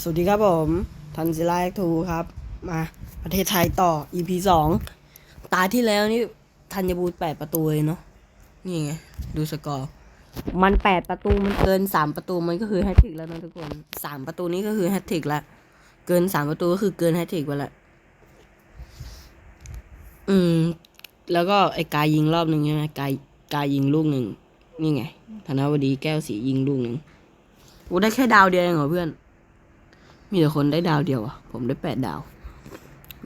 สวัสดีครับผม ทันซิลาทูครับ มาประเทศไทยต่อ EP สองตาที่แล้วนี่ธัญบูร์แปดประตูเลยเนาะนี่ไง ดูสกอร์ มันแปดประตูมันเกินสามประตูมันก็คือแฮตทริกแล้วนะทุกคนสามประตูนี้ก็คือแฮตทริกละเกินสามประตูก็คือเกินแฮตทริกไปละอืม แล้วก็ไอ้กายยิงรอบหนึ่งใช่ไหมกายกายยิงลูกหนึ่งนี่ไงธนวดีแก้วสียิงลูกหนึ่งโอ้ได้แค่ดาวเดียวเองเหรอเพื่อน มีแต่คนได้ดาวเดียวอะ ผมได้แปดดาว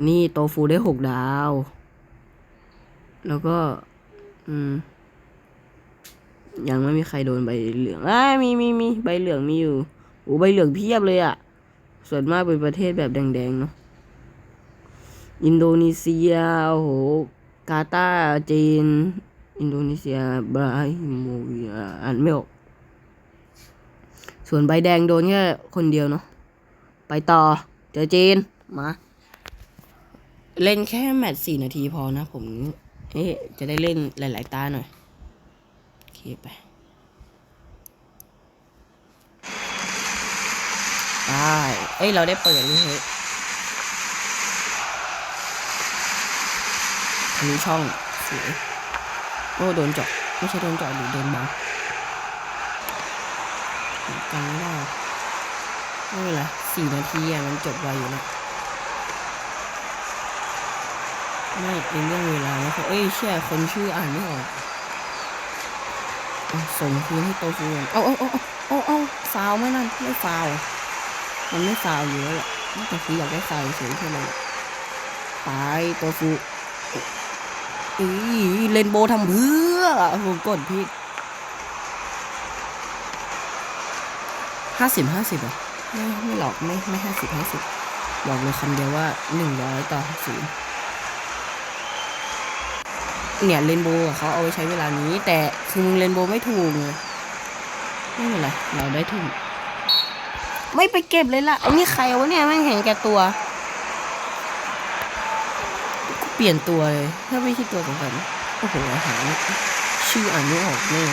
นี่โตฟูได้หกดาว แล้วก็ อืม ยังไม่มีใครโดนใบเหลืองอ้ายมีมีมีใบเหลืองมีอยู่โอ้ใบเหลืองเพียบเลยอะ ส่วนมากเป็นประเทศแบบแดงๆเนาะ อินโดนีเซีย โอ้โห กาตาร์จีน อินโดนีเซีย บราฮิโมเวียอ่านไม่ออก ส่วนใบแดงโดนแค่คนเดียวเนาะ ไปต่อ เจอจีน มา เล่นแค่แมตช์สี่นาทีพอนะ ผมเอ๊ะจะได้เล่นหลาย ๆ ตาหน่อยโอเคไปได้เอ้ย เราได้เปิดด้วยเฮ้ยอันนี้ช่องสวยโอ้โดนเจาะไม่ใช่โดนเจาะหรือโดนบังกันไม่ได้ ไม่เป็นไรสี่นาทีอะมันจบไวอยู่แล้วไม่เป็นเรื่องเวลานะเอ้ยเชื่อคนชื่ออ่านไม่ออกอส่งคืนให้โตฟูก่อนเอาเอาเอาเอาเอาฟาวไหมนั่นไม่ฟาว มันไม่ฟาวอยู่แล้วแหละแต่คืออยากได้ฟาวเฉยๆใช่ไหมไปโตฟูอีเลนโบทำเพื่อผมกดผิดห้าสิบห้าสิบอะ ไม่ไม่หลอกไม่ไม่ห้าสิบห้าสิบบอกเลยคำเดียวว่าหนึ่งร้อยต่อศูนย์เนี่ยเรนโบว์เขาเอาไว้ใช้เวลานี้ แต่คือมึงเรนโบว์ไม่ถูกไงไม่เป็นไรเราได้ถูก ไม่ไปเก็บเลยล่ะไอ้นี่ใครวะเนี่ยแม่งเห็นแก่ตัวเปลี่ยนตัวเลยถ้าไม่ใช่ตัวสำคัญโอ้โหอาหารชื่ออ่านไม่ออกแน่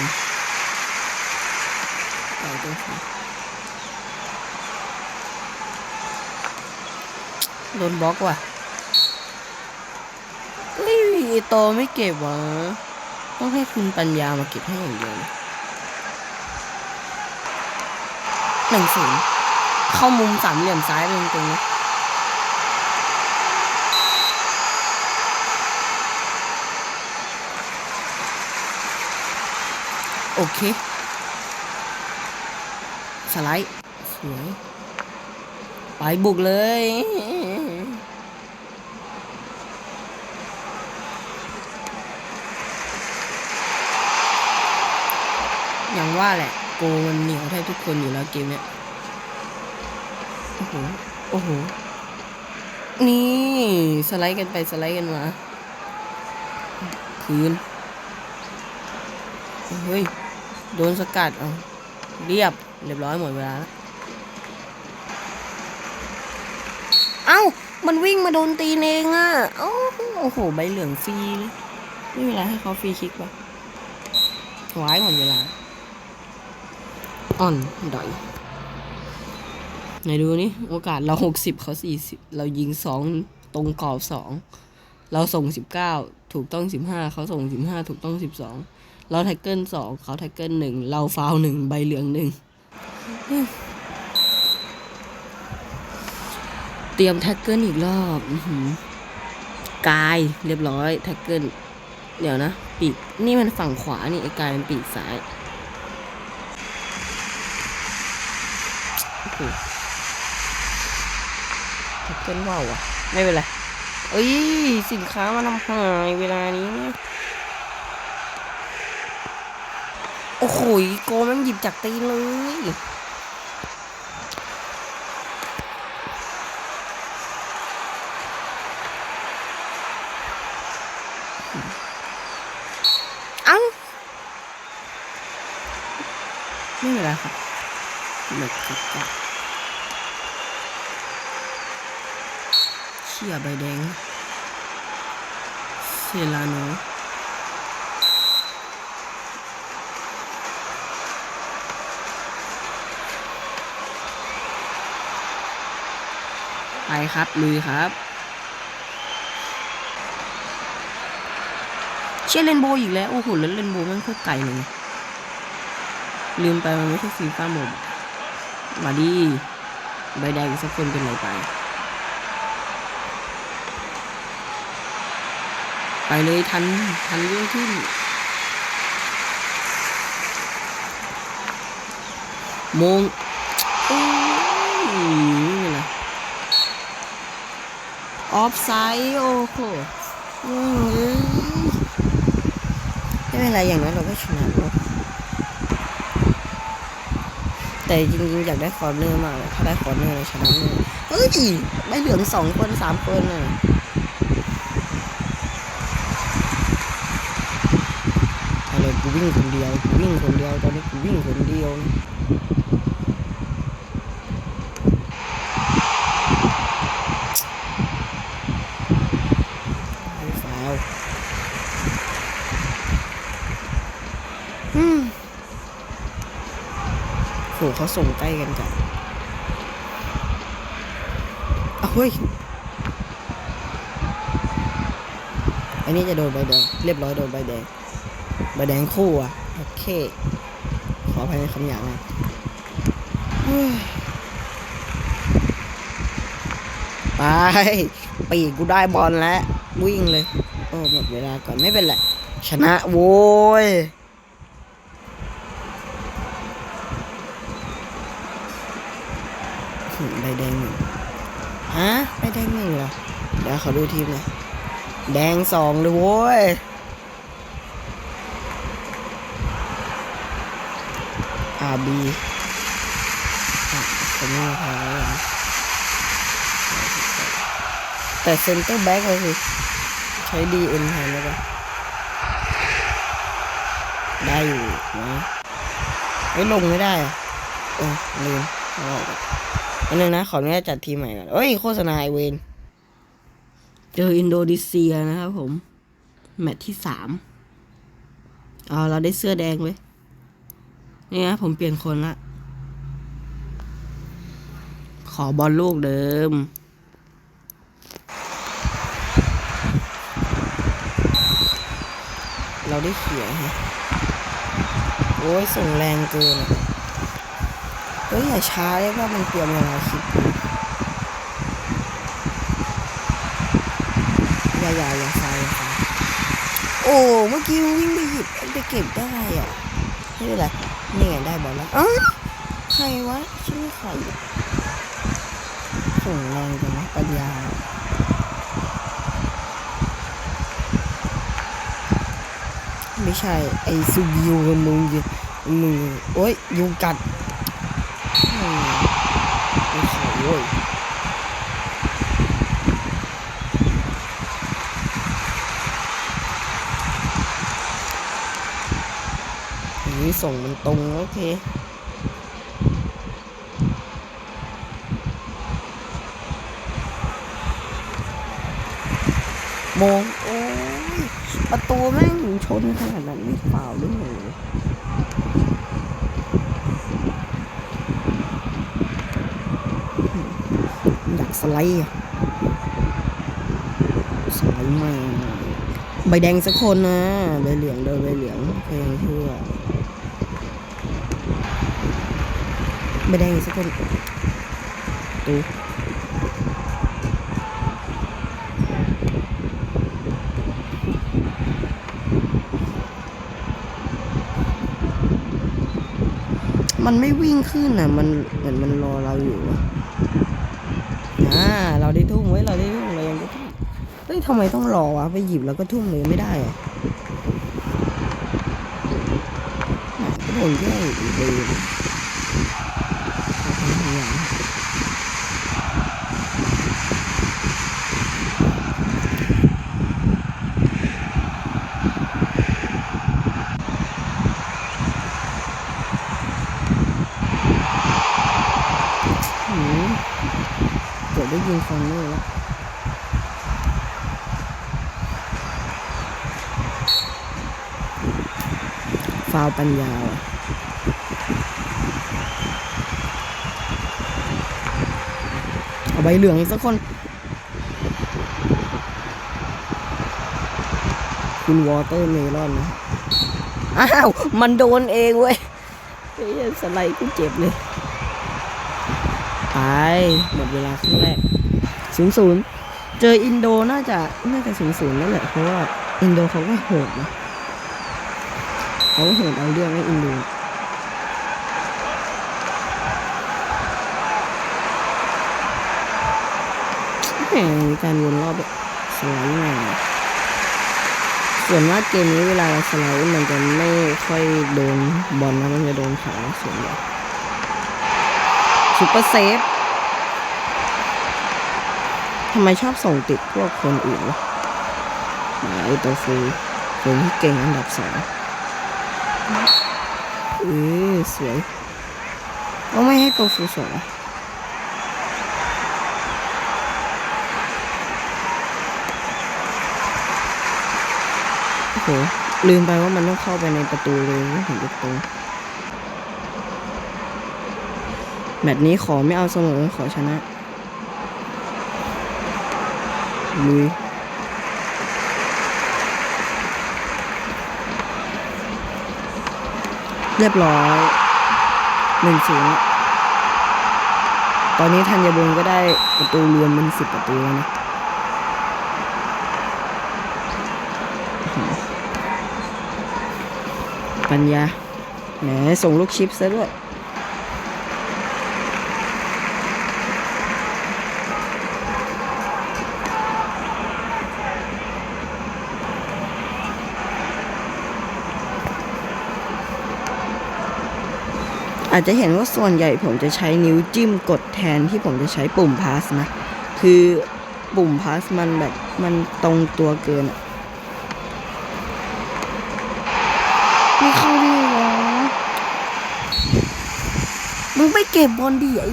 ไปตัวสิ โดนบล็อกว่ะเฮ้ยโตไม่เก็บวะต้องให้คุณปัญญามาเก็บให้อย่างเดียวหนึ่งศูนย์เข้ามุมสามเหลี่ยมซ้ายไปตรงๆนะโอเค สไลด์ สวย ไปบุกเลย อย่าง ว่าแหละ โกนเหนียวแทบทุกคนอยู่แล้วเกมเนี้ย โอ้โห โอ้โห นี่สไลด์กันไปสไลด์กันมาคืนเฮ้ย โดนสกัดเอาเรียบ เรียบร้อยหมดเวลาแล้วเอ้า มันวิ่งมาโดนตีนเองอะ โอ้โห ใบเหลืองฟรีไม่มีอะไรให้เขาฟรีคิกปะหวายหมดเวลา อ่อนดอยไหนดูนี่โอกาสเราหกสิบเขาสี่สิบเรายิงสองตรงกรอบสองเราส่งสิบเก้าถูกต้องสิบห้าเขาส่งสิบห้าถูกต้องสิบสองเราแท็กเกิลสองเขาแท็กเกิลหนึ่งเราฟาวหนึ่งใบเหลืองหนึ่งเตรียมแท็กเกิลอีกรอบกายเรียบร้อยแท็กเกิลเดี๋ยวนะ ปีก นี่มันฝั่งขวานี่ไอ้กายมันปีกซ้ายโอ้โหแท็ก เกิลว่าวอะ ไม่เป็นไร เอ้ย สินค้ามันทำหายเวลานี้ โอ้โหโกมันหยิบจากตีนเลยอ้าไม่เป็นไรครับหลบกิดจับ ชี่ยใบแดง เซลาโนครับลุยครับ เชี่ยเลนโบอีกแล้ว โอ้โหแล้วเลนโบมันโคตรไกลเลยลืมไปมันไม่ใช่ฟีฟ่าโมบมาดิใบแดงสักคนเป็นไรไป ไปเลยทัน ทันเรื่องขึ้นโมงโอ้ยนะออฟไซด์โอ้โหอืมไม่เป็นไรอย่างนั้นเราก็ชนะแต่จริงๆอยากได้คอร์เนอร์มากเลยถ้าได้คอร์เนอร์ชนะเลยเฮ้ยไม่เหลืองสองคนสามคนน่ะอะไรกู วิ่งคนเดียวกูวิ่งคนเดียวตอนนี้กูวิ่งคนเดียวไม่ฟาอืมโหเขาส่งใกล้กันจังอ้าวเฮ้ย อันนี้จะโดนใบแดง เรียบร้อยโดนใบแดง ใบแดงคู่อะ โอเค ขออภัยในคำหยาบนะไป ปีกกูได้บอลแล้ว วิ่งเลย โอ้หมดเวลาก่อนไม่เป็นไรชนะโว้ยใบแดงหนึ่งฮะใบแดงหนึ่งเหรอ เดี๋ยวขอดูทีมหน่อยแดงสองเลยโว้ย อาบีคนนี้พอแล้วเหรอแต่เซนเตอร์แบ็กเลยสิใช้ดีเอ็นแทนได้ปะได้อยู่นะไอ้ลงไม่ได้อะโอ้ลืมเอาออกก่อนอันนึงนะ ขออนุญาตจัดทีใหม่ก่อนเอ้ย โฆษณาไอเวนเจออินโดนีเซียนะครับผม แมตช์ที่สามเอเราได้เสื้อแดงเว้ย นี่นะผมเปลี่ยนคนละ ขอบอลลูกเดิม เราได้เขียฮะโอ้ยส่งแรงเกินเฮ้ยอย่าช้าได้ว่ามันเตรียมเวลาคิดอย่าอย่าอย่าฟายอย่าฟายโอ้ เมื่อกี้วิ่งไปหยิบไปเก็บได้อะไม่เป็นไร นี่ไงได้บอลแล้วอ้าวใครวะชื่อใครส่งแรงจังนะปัญญาไม่ใช่ ไอซูบิวกับมึงยมึงโอ้ยยุงกัดไม่ใช่โอ้ย นี้ส่งมันตรงโอเคมองโอ้ยประตูแม่งชนขนาดนั้นไม่เปล่าหรือไงอยากสไลด์อะสไลด์ม่ใบแดงสักคนนะใบเหลืองเดินใบเหลืองเพลงเชื่อ ใบแดงอีกสักคนตูมันไม่วิ่งขึ้นอะ มันเหมือนมันรอเราอยู่อะอ่าเราได้ทุ่มไว้ยเราได้ทุ่มเรายังได้ทุ่มเฮ้ยทำไมต้องรอวะไปหยิบแล้วก็ทุ่มเลยไม่ได้เหรอะก็โดนแย่งอีกเลยหืมเกือบได้ยิงคอนเนอร์แล้ว ฟาวปัญญาวเอาใบเหลืองอีกสักคน คุณวอเตอร์เมลอนนะอ้าว มันโดนเองเว้ยเฮ้ยสไลด์กูเจ็บเลยไปหมดเวลาครึ่งแรกศูนย์ศูนย์เจออินโดน่าจะน่าจะศูนย์ศูนย์แล้วแหละเพราะว่าอินโดเขาก็โหดนะ เขาโหดเอาเรื่องให้อินโดแหมมีการวนรอบแบบสไลด์มาส่วนมากเกมนี้เวลาเราสไลด์มันจะไม่ค่อยโดนบอลนะมันจะโดนขาส่วนใหญ่ซุปเปอร์เซฟทำไมชอบส่งติดพวกคนอื่นวะมาไอตัวฟูคนที่เก่งอันดับสอง เออสวยก็ไม่ให้ตัวฟูส่งอะโอ้โหลืมไปว่ามันต้องเข้าไปในประตูเลยไม่ถึงประตูแมตช์นี้ขอไม่เอาเสมอขอชนะลุย เรียบร้อยหนึ่งศูนย์ตอนนี้ธัญบุญก็ได้ประตูรวมเป็นสิบประตูแล้วนะปัญญาแหมส่งลูกชิปซะด้วย อาจจะเห็นว่าส่วนใหญ่ผมจะใช้นิ้วจิ้มกดแทนที่ผมจะใช้ปุ่มพาสนะ คือปุ่มพาสมันแบบมันตรงตัวเกินอะไม่เข้าด้ไงวะมึงไปเก็บบอลดิไอ้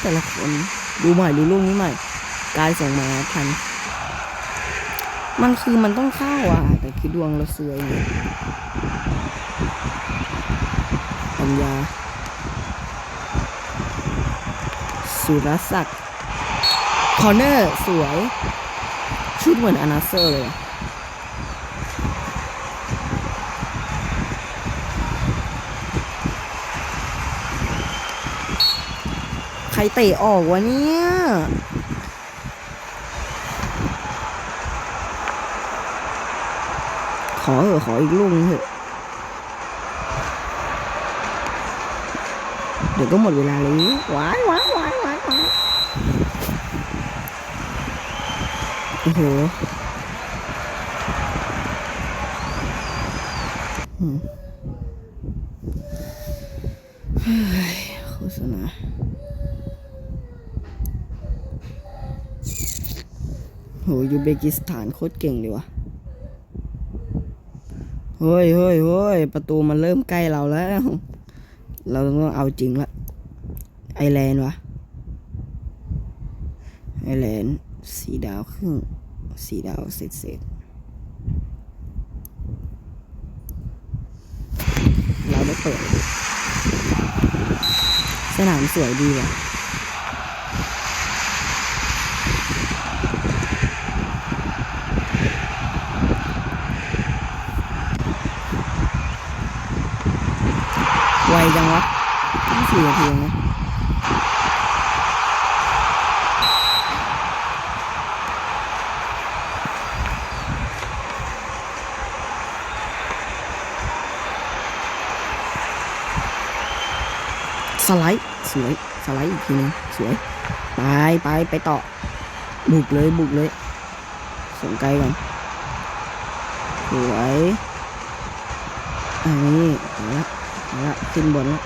แต่ละคนดูใหม่ดูลูกนี้ใหม่กายส่งมาทัน มันคือมันต้องเข้าอะ แต่คือดวงเราซวยไง ปัญญา สุรศักดิ์คอร์เนอร์สวย ชุดเหมือนอนาเซอร์เลยใครเตะออกวะเนี่ย ขอเถอะขออีกลูกนึงเถอะ เดี๋ยวก็หมดเวลาเลยว้ายว้ายว้ายว้ายว้ายโอ้โหอืมเฮ้ยโฆษณาโหยูเบกิสถานโคตรเก่งเลยวะเฮ้ยเฮ้ยเฮ้ยประตูมันเริ่มใกล้เราแล้ว เราต้องเอาจริงละ ไอแลนด์วะ ไอแลนด์สีดาวครึ่งสีดาวเศษเศษเราได้เปิด สนามสวยดีว่ะ จังวะตั้งสี่นาทีนะสไลด์สวยสไลด์อีกทีนึงสวย ไปไปไปต่อ บุกเลยบุกเลยส่งไกลก่อนสวยอันนี้เอาละ เอาละขึ้นบนและ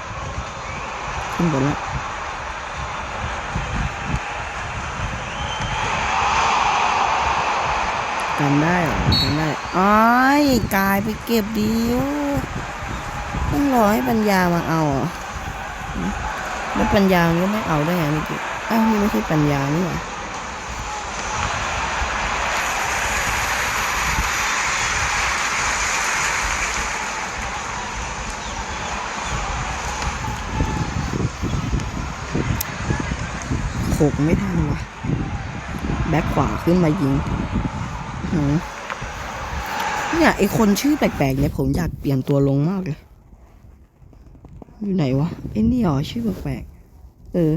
ขึ้นบนและกันได้หรอกันได้อ้ายกายไปเก็บดีโอต้องรอให้ปัญญามาเอาหรอแล้วปัญญาก็ไม่เอาได้ไงเมื่อกี้อ้าวนี่ไม่ใช่ปัญญานี่หว่า หกไม่ทันวะแบ็คขวาขึ้นมายิงเนี่ยไอคนชื่อแปลกๆเนี่ยผมอยากเปลี่ยนตัวลงมากเลย อยู่ไหนวะไอ้นี่หรอชื่อแปลกๆเออ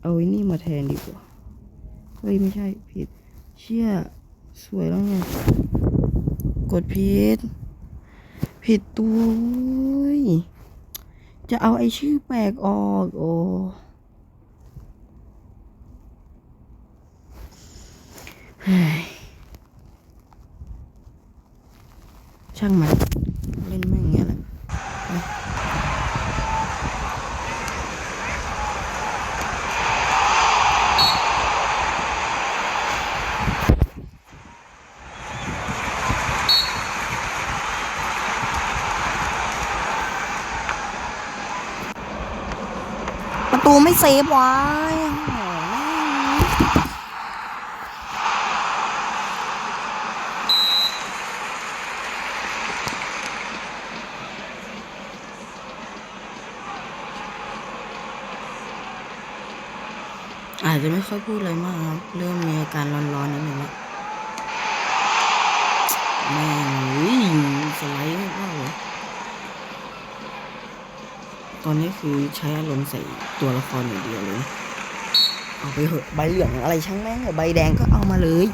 เอาไอ้นี่มาแทนดีกว่า เฮ้ย ไม่ใช่ผิด เชี่ย สวยแล้วไงกดผิด ผิดตัวเว้ย จะเอาไอชื่อแปลกออกโอ้ช่างมัน เล่นแม่งอย่างเงี้ยแหละไปประตูไม่ เซฟไว้โอ้โหอาจจะไม่ค่อยพูดอะไรมากครับ เริ่มมีอาการร้อนๆนิดนึงแล้วแม่งเฮ้ยสไลด์มากเลย ตอนนี้คือใช้อารมณ์ใส่ตัวละครอย่างเดียวเลย เอาไปเหอะใบเหลืองอะไรช่างแม่งเหอะใบแดงก็เอามาเลย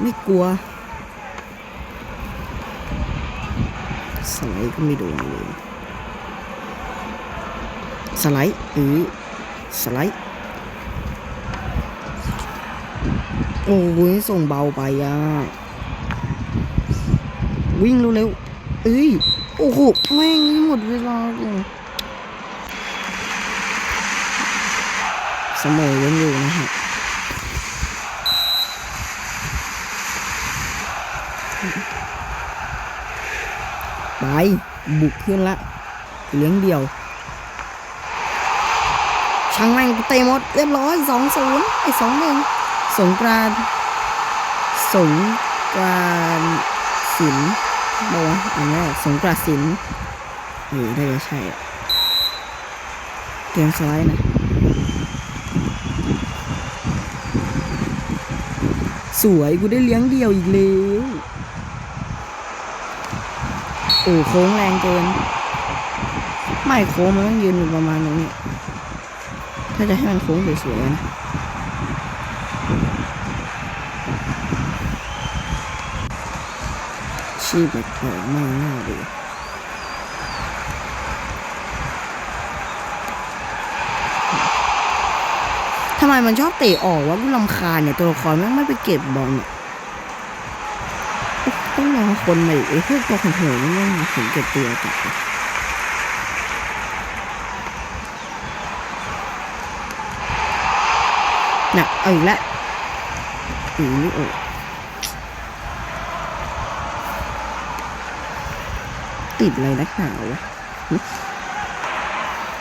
ไม่กลัวสไลด์ก็ไม่โดนเลย สไลด์เออสไลด์ โอ้ยส่งเบาไปอะ วิ่งเร็วๆเอ้ย โอ้โห แม่งหมดเวลาเลยเส มอกันอยู่นะฮะไปบุกขึ้นละเลี้ยงเดี่ยว ช่างแม่งเตะหมดเรียบร้อยสองศูนย์ไอ้สองหนึ่งสงกรานสงกรานศิลบอกว่าอันนี้สงกรานศิลป์เอได้ใช่เตรียมสไลด์นะ วยกูได้เลี้ยงเดี่ยวอีกแล้วโอ้โค้งแรงเกิน ไม่โค้งมันต้องยืนอยู่ประมาณตรงนี้ ถ้าจะให้มันโค้งสวยๆนะชื่อแปลกๆมากน่าดูำไมมันชอบเตะออกวะกูลำคาญเนี่ยตัวละครแม่งไม่ไปเก็บบอลเนี่ยต้องรอคนใหม่ไอ้พวกตัวคอนโทรลนี่แม่งถึงเก็บตัวจัดเน่ะเอาอีกแล้วอือนี่โอ้ติดอะไรนักหนาวะหึ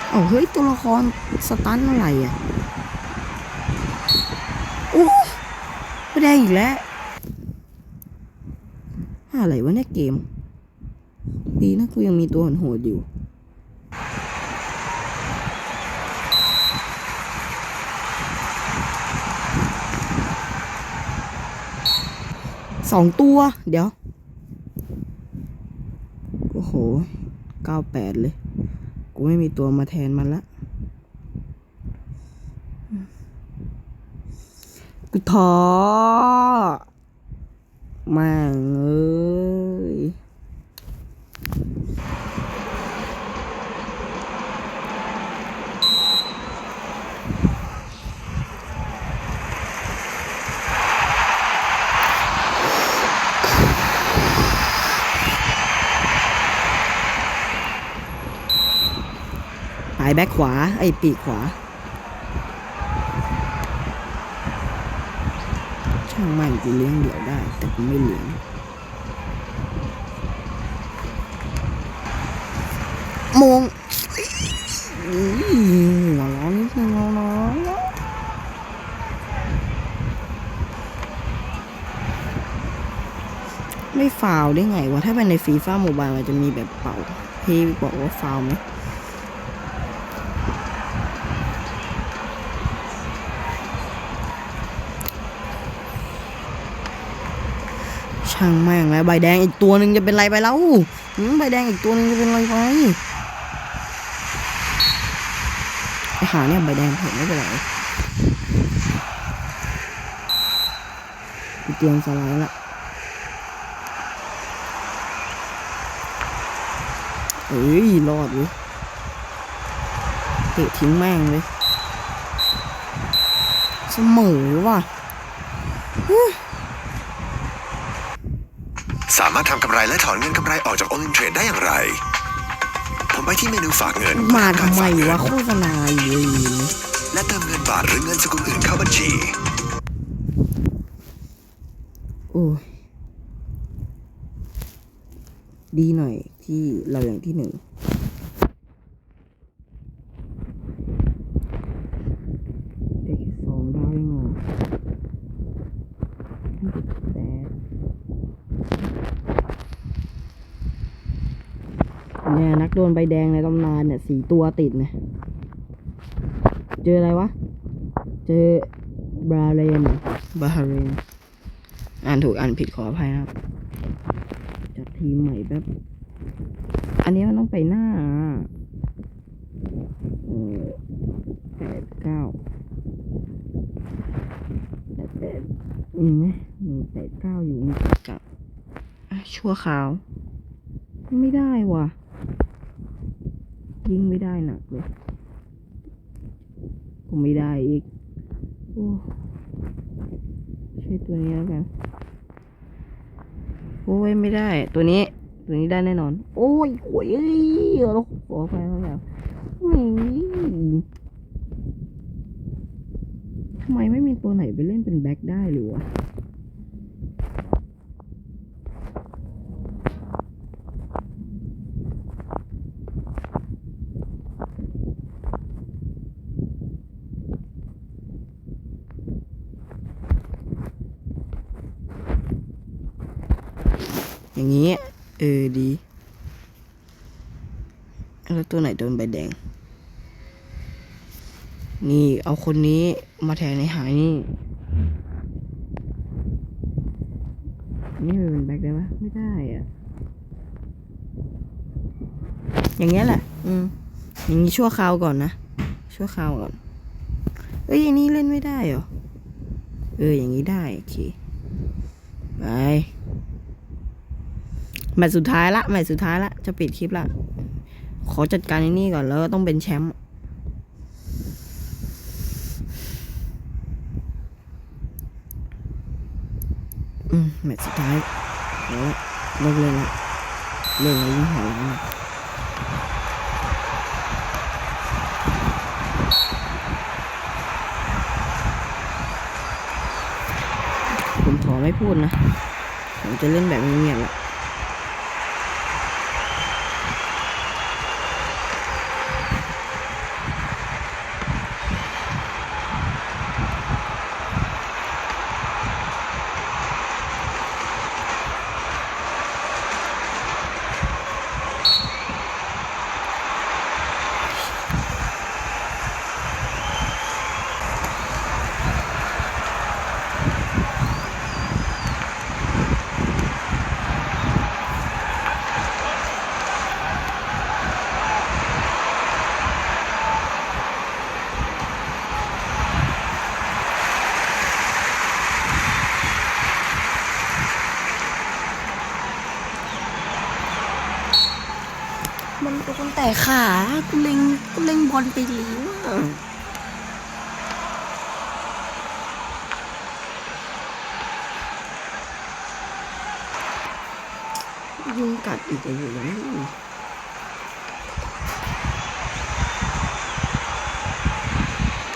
เอาเฮ้ย ตัวละครสตันอะไรอะโอ้ ได้อีกแล้ว อะไรวะเนี่ยเกม ดีนะกูยังมีตัวโหดอยู่สองตัว เดี๋ยว โอ้โหเก้าแปดเลย กูไม่มีตัวมาแทนมันละ กูท้อแม่งเอ้ยไปแบ็คขวา ไอ้ปีกขวา ช่างมันกูเลี้ยงเดี่ยวได้ แต่กูไม่เลี้ยงมงหัวร้อนนิดนึงแล้วนะไม่ฟาวได้ไงวะ ถ้าเป็นในฟีฟ่าโมบายมันจะมีแบบเป่าพี่บอกว่าฟาวไหม ช่างแม่งแล้วใบแดงอีกตัวหนึ่งจะเป็นไรไปแล้วใบแดงอีกตัวหนึ่งจะเป็นไรไปไอหาเนี่ยใบแดงเห็นไม่เป็นไรเตรียมสไลด์ละเอ้ยรอดเว้ยเตะทิ้งแม่งเลย เสมอว่ะ สามารถทำกำไร และถอนเงินกำไรออกจาก All in Trade ได้อย่างไร ผมไปที่เมนูฝากเงินมาทำไมฝากเงินวะโฆษณาอยู่เลยและเติมเงินบาทหรือเงินสกุลอื่นเข้าบัญชี โอ้ยดีหน่อยที่เราอย่างที่หนึ่งได้แค่สองดาวเองเหรอแปดเนี่ยนัก โดนใบแดงในตำนานเนี่ยสี่ตัวติดเนี่ยเจออะไรวะ เจอบราเรนเหรอบาฮาเรนอ่านถูกอ่านผิดขออภัยนะครับจัดทีมใหม่แบบอันนี้มันต้องไปหน้าเออแปดเก้าแปดแปดมีไหมมีแปดเก้าอยู่มีกับอะชั่วขาว ไม่ได้ว่ะ ยิ่งไม่ได้หนักเลยผมไม่ได้อีก โอ้ใช้ตัวนี้แล้วกัน โอ้ยไม่ได้ ตัวนี้ ตัวนี้ได้แน่นอน โอ้ยโวยเราขอไปแล้วแบบทำไมไม่มีตัวไหนไปเล่นเป็นแบ็คได้หรือวะ อย่างนี้ เออดี แล้วตัวไหนโดนใบแดง นี่เอาคนนี้มาแทนในหายนี่ นี่เป็นแบ็คได้ปะไม่ได้อะอย่างเงี้ยแหละ อืม อย่างนี้ชั่วคราวก่อนนะ ชั่วคราวก่อน เอ้ยอันนี้เล่นไม่ได้เหรอ เออ อย่างนี้ได้ โอเค ไป แมตช์สุดท้ายละแมตช์สุดท้ายละจะปิดคลิปละขอจัดการไอ้นี่ก่อนแล้วต้องเป็นแชมป์แมตช์สุดท้ายเดี๋ยวเลิกเล่นละเลิกแล้วยิ่งหายนะผมขอไม่พูดนะ ผมจะเล่นแบบเงียบๆละ โดนแต่ขากูเล็งกูเล็งบอลไปเลี้วยุงกัดอีกอะไรอย่างนี้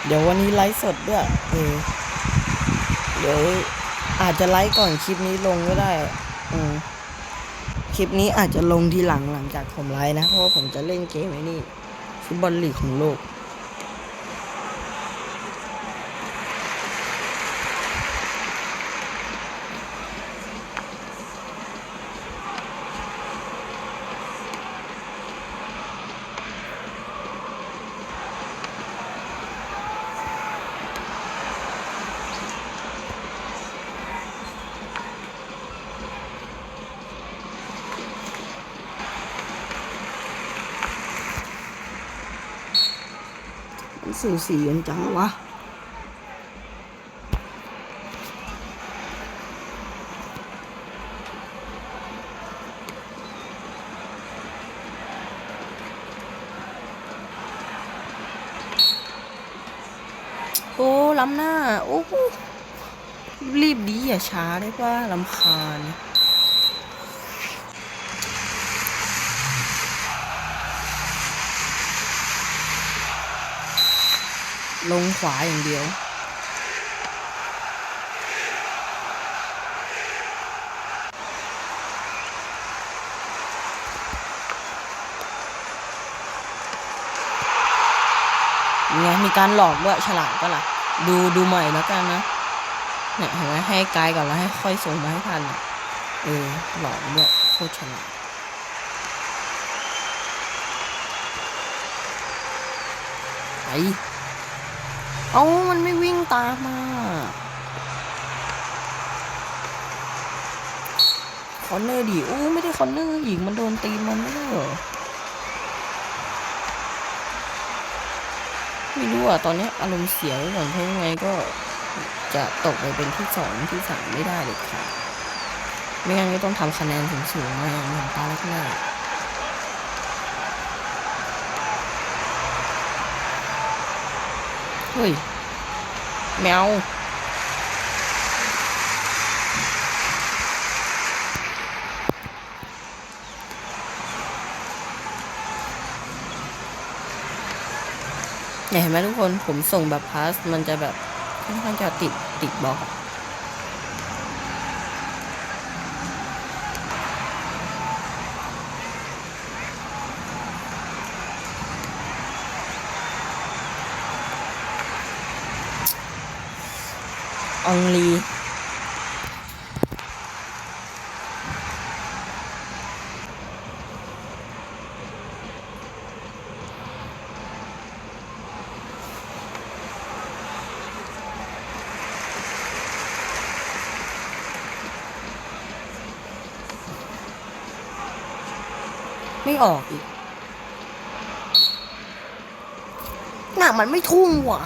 เดี๋ยววันนี้ไลฟ์สดด้วยเออเดี๋ยวอาจจะไลฟ์ก่อนคลิปนี้ลงก็ได้ อืม ลิปนี้อาจจะลงทีหลังหลังจากผมไลฟ์นะ เพราะว่าผมจะเล่นเกมไอ้นี่ฟุตบอลลีกของโลก สูสีกันจังวะโอ้ล้ำหน้า โอ้รีบดีอย่าช้าได้ป่ะลำคาญ ลงขวาอย่างเดียวไงมีการหลอกด้วยฉลาดปะล่ะ ดูดูใหม่แล้วกันนะ เนี่ยเห็นไหมให้ไกลก่อนแล้วให้ค่อยส่งมาให้ทันเออหลอกด้วยโคตรฉลาดไป เอ้ามันไม่วิ่งตามมาคอนเนอร์ดิอู้ไม่ได้คอนเนอร์หญิงมันโดนตีมันไม่ได้เหรอไม่รู้อะ ตอนนี้อารมณ์เสียไว้ก่อนเพราะยังไงก็จะตกไปเป็นที่สองที่สามไม่ได้เลยค่ะ ไม่งั้นก็ต้องทำคะแนนสูงๆมาเหมือนตาแรกหน้าเฮ้ย แมวเนี่ยเห็นไหมทุกคนผมส่งแบบพาส มันจะแบบค่อนข้างจะติดติดบล็อก องลี ไม่ออกอีกหนักมันไม่ทุ่งหวะ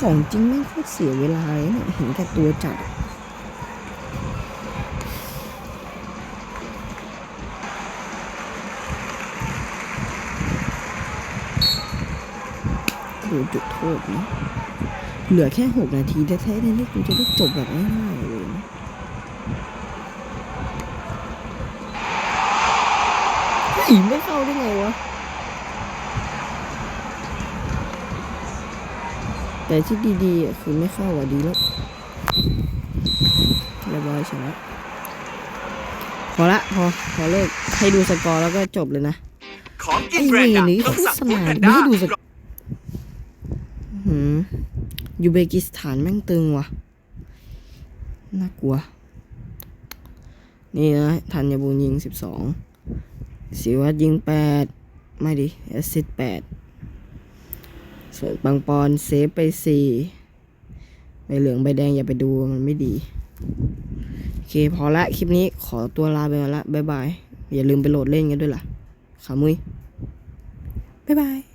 ของจริงไม่งโคตรเสียเวลาเลยเนี่ยเห็นแก่ตัวจัดดูจุดโทษนะเหลือแค่หกนาทีแท้ๆนี่ยนี่กูจะได้จบแบบง่ายๆเลยนะเฮ้ยไม่เข้าได้ไงวะ แต่ที่ดีๆ คือไม่เข้าอะดีแล้วเรียบร้อยชนะพอละพอพอเลิกให้ดูสกอร์แล้วก็จบเลยนะของกิไอ้นเวนด์ดังนี้ต้องโฆสั่งษณานไม่ให้ดูสกอร์หืมยูเบกิสถานแม่งตึงว่ะ น่ากลัว นี่นะธัญบูรณ์ยิงสิบสองศิวัตยิงแปดไม่ดิแอสซิสแปด ส่วนบางปอนเซฟไปสี่ใบเหลืองใบแดงอย่าไปดูมันไม่ดี โอเคพอละคลิปนี้ขอตัวลาไปก่อนละบ๊ายบาย อย่าลืมไปโหลดเล่นกันด้วยล่ะขามุยบ๊ายบาย